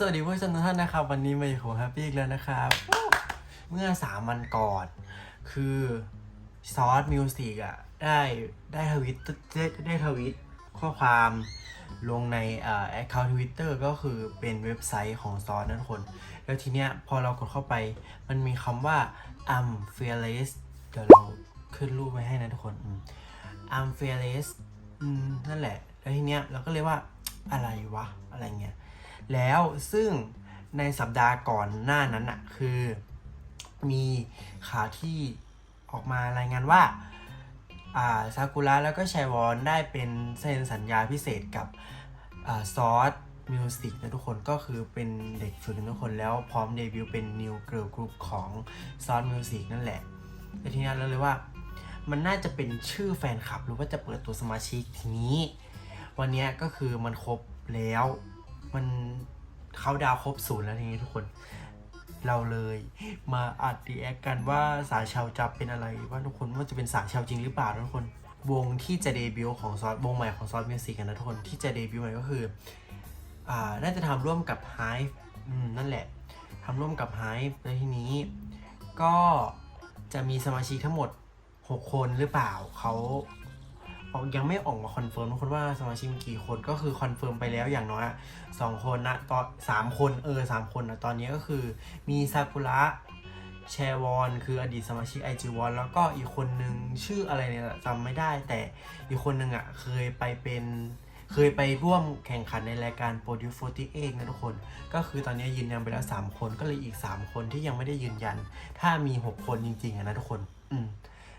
สวัสดีผู้ชมทุกท่านนะครับ วันนี้มาอยู่ของแฮปปี้อีกแล้วนะครับ เมื่อสามวันก่อน คือซอสมิวสิกอะ ได้ได้ทวิตได้ได้ทวิตข้อความลงในเอ่อแอคเคาท์ทวิตเตอร์ก็คือเป็นเว็บไซต์ของซอสนั่นคน แล้วทีเนี้ยพอเรากดเข้าไปมันมีคำว่า I'm fearless เดี๋ยวเราขึ้นรูปไว้ให้นะทุกคนอืม I'm fearless นั่นแหละ แล้วทีเนี้ยเราก็เลยว่าอะไรวะ อะไรเงี้ย แล้วซึ่งในสัปดาห์ก่อนหน้านั้นอะคือ มีข่าวที่ออกมารายงานว่าอาซากุระแล้วก็ชัยวอนได้เป็นเซ็นสัญญาพิเศษกับอซอสมิวสิกนะทุกคนก็คือเป็นเด็กฝึกทุกคนแล้วพร้อมเดบิวต์เป็นนิวเกิร์ลกรุ๊ปของซอสมิวสิกนั่นแหละแต่ทีนี้เราเลยว่า มันน่าจะเป็นชื่อแฟนคลับ หรือว่าจะเปิดตัวสมาชิกทีนี้ วันนี้ก็คือมันครบแล้ว มันเขาดาวครบศูนย์แล้วทีนี้ทุกคน เราเลยมาอัดดีแอคกันว่าสายชาวจะเป็นอะไรว่าทุกคนว่าจะเป็นสายชาวจริงหรือเปล่าทุกคน วงที่จะเดบิวต์ของซอสวงใหม่ของซอสมิวสิกกันนะทุกคนที่จะเดบิวต์ใหม่ก็คืออ่าน่าจะทำร่วมกับ Hive อืมนั่นแหละทำร่วมกับ Hive ในที่นี้ ก็จะมีสมาชิกทั้งหมด 6 คนหรือเปล่าเขา ออกยังไม่ออกมาคอนเฟิร์มทุกคนว่าสมาชิกมีกี่คนก็คือคอนเฟิร์มไปแล้วอย่างน้อยสองคนนะตอนสามคนเออสามคนนะตอนนี้ก็คือมีซากุระแชวอนคืออดีตสมาชิกไอจีวอนแล้วก็อีกคนนึงชื่ออะไรเนี่ยจำไม่ได้ แต่อีกคนนึงอะเคยไปเป็นเคยไปร่วมแข่งขันในรายการ Produce 48 นะทุกคน ก็คือตอนนี้ยืนยันไปแล้ว 3 คนก็เลยอีก 3 คนที่ยังไม่ได้ยืนยัน ถ้ามี 6 คนจริงๆนะทุกคน อืม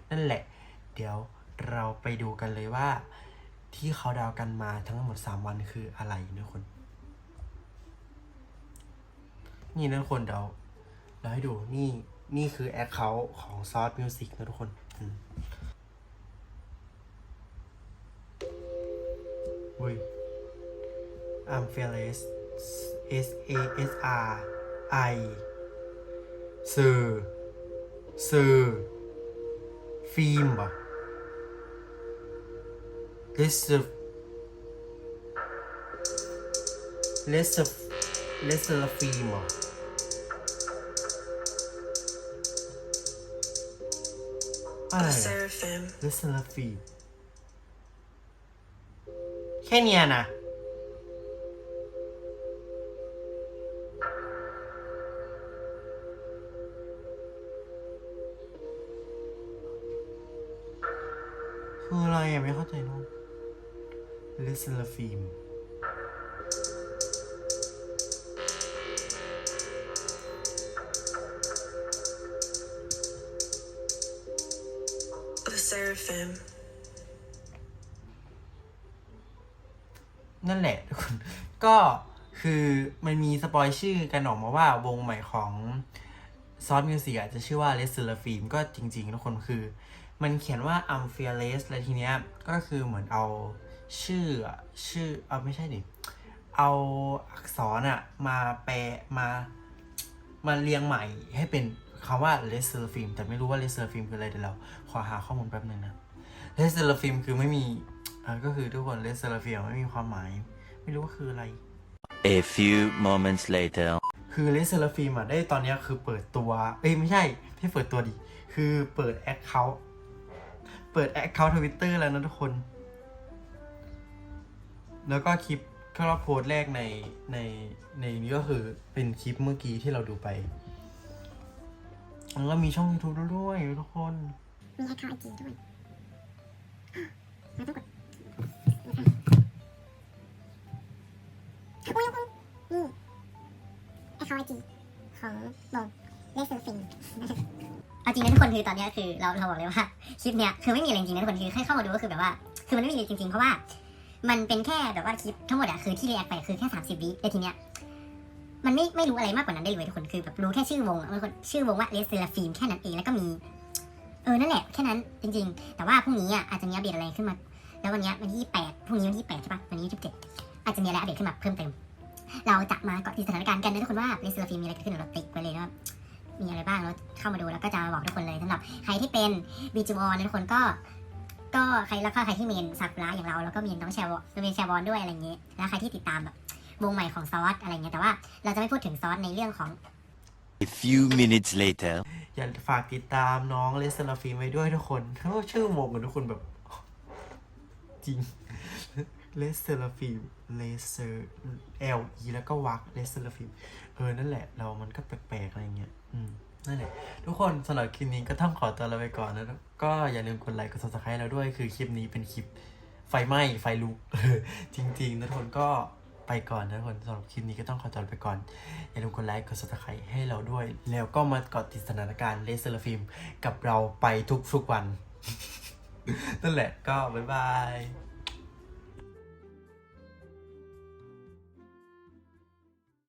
นั่นแหละ เดี๋ยว เราไปดูกันเลยว่า ที่เขาดาวกันมาทั้งหมด 3 วันคืออะไรนะทุกคน นี่นะทุกคนเดี๋ยวเราให้ดูนี่นี่คือแอคเคาท์ของซอสมิวสิกนะทุกคนอืมเว้ย I'm fearless S A S R I สื่อสื่อฟิล์มป่ะ Let's Let's Let's ฟิล์มอะอะไรอะ Seraphim. Let's ฟิล์มแค่เนี้ยนะ คืออะไรอะไม่เข้าใจน้อง เลสลาฟิม The Seraphim. นั่นแหละทุกคน ก็คือมันมีสปอยชื่อกันออกมาว่าวงใหม่ของซอสมิวสิกจะชื่อว่าเลสลาฟิมก็จริงๆทุกคนคือ มันเขียนว่า I'm fearless แล้วทีเนี้ยก็คือเหมือนเอา ชื่ออะชื่อเอาไม่ใช่ดิเอาอักษรอะมาแปลมามาเรียงใหม่ให้เป็นคำว่า l e s s e r f i l m แต่ไม่รู้ว่า l e s s e r f i l m คืออะไรเดี๋ยวเราขอหาข้อมูลแป๊บนึงนะ l e s s e r f i l m คือไม่มีอ่าก็คือทุกคน l e s s e r f i l m ไม่มีความหมาย ไม่รู้ว่าคืออะไร A few moments later. คือ l e s s e r f i l m อะได้ตอนเนี้ยคือเปิดตัวเอ้ยไม่ใช่ที่เปิดตัวดิคือเปิด Account เปิด Account Twitter แล้วนะทุกคน แล้วก็คลิปก็โพสต์แรกในในในนี้ก็คือเป็นคลิปเมื่อกี้ที่เราดูไปแล้วก็มีช่อง YouTube ด้วยทุกคน มีแอคเคาท์ไอจีด้วยเราต้องกดอุ้ยอุ้ยนี่แอคเคาท์ไอจีของวงเลสเซอร์ฟิงเอาจริงนะทุกคนคือตอนเนี้ยคือเราเราบอกเลยว่าคลิปเนี้ยคือไม่มีอะไรจริงนะทุกคนคือแค่เข้ามาดูก็คือแบบว่า คือมันไม่มีอะไรจริงๆเพราะว่า มันเป็นแค่แบบว่าคลิปทั้งหมดอะคือที่เรียกไปคือแค่สามสิบวิแต่ทีเนี้ยมันไม่ไม่รู้อะไรมากกว่านั้นได้เลยทุกคนคือแบบรู้แค่ชื่อวงอะทุกคนชื่อวงว่าเลสเซลฟิล์มแค่นั้นเองแล้วก็มี เออนั่นแหละแค่นั้นจริง ๆ แต่ว่าพรุ่งนี้อะอาจจะมีอัปเดตอะไรขึ้นมา แล้ววันเนี้ยวันที่แปดพรุ่งนี้วันที่แปดใช่ปะวันนี้ยี่สิบเจ็ดอาจจะมีอะไรอัปเดตขึ้นมาเพิ่มเติมเราจะมาเกาะติดสถานการณ์กันนะทุกคนว่าเลสเซลฟิล์มมีอะไรเกิดขึ้นเราติ๊กไว้เลยว่ามีอะไรบ้างแล้วเข้ามาดูแล้วก็จะมาบอกทุกคนเลยสำหรับใครที่เป็นบีจูออนนะทุกคนก็ ก็ใครแล้วก็ใครที่เมนซากุระอย่างเราแล้วก็มีน้องแชร์วอนเป็นแชร์วอนด้วยอะไรอย่างเงี้ยแล้วใครที่ติดตามแบบวงใหม่ของซอสอะไรเงี้ยแต่ว่าเราจะไม่พูดถึงซอสในเรื่องของ A few minutes later. อย่าฝากติดตามน้องเลสเซอร์ฟิล์มไว้ด้วยทุกคนโอ้ชื่อโมกันทุกคนแบบ จริงเลสเซอร์ฟิล์มเลเซอร์ L E แล้วก็วักเลสเซอร์ฟิล์มเออ นั่นแหละ เรามันก็แปลกๆ อะไรเงี้ย อืม นั่นแหละทุกคนสำหรับคลิปนี้ก็ต้องขอตัวลาไปก่อนนะก็อย่าลืมกดไลค์กด subscribe เราด้วยคือคลิปนี้เป็นคลิปไฟไหม้ไฟลุกจริงๆนะทุกคนก็ไปก่อนนะทุกคนสำหรับคลิปนี้ก็ต้องขอตัวไปก่อน อย่าลืมกดไลค์กด subscribe ให้เราด้วย แล้วก็มาเกาะติดสถานการณ์เลเซอร์ฟิล์มกับเราไปทุกๆวัน นั่นแหละก็บ๊ายบาย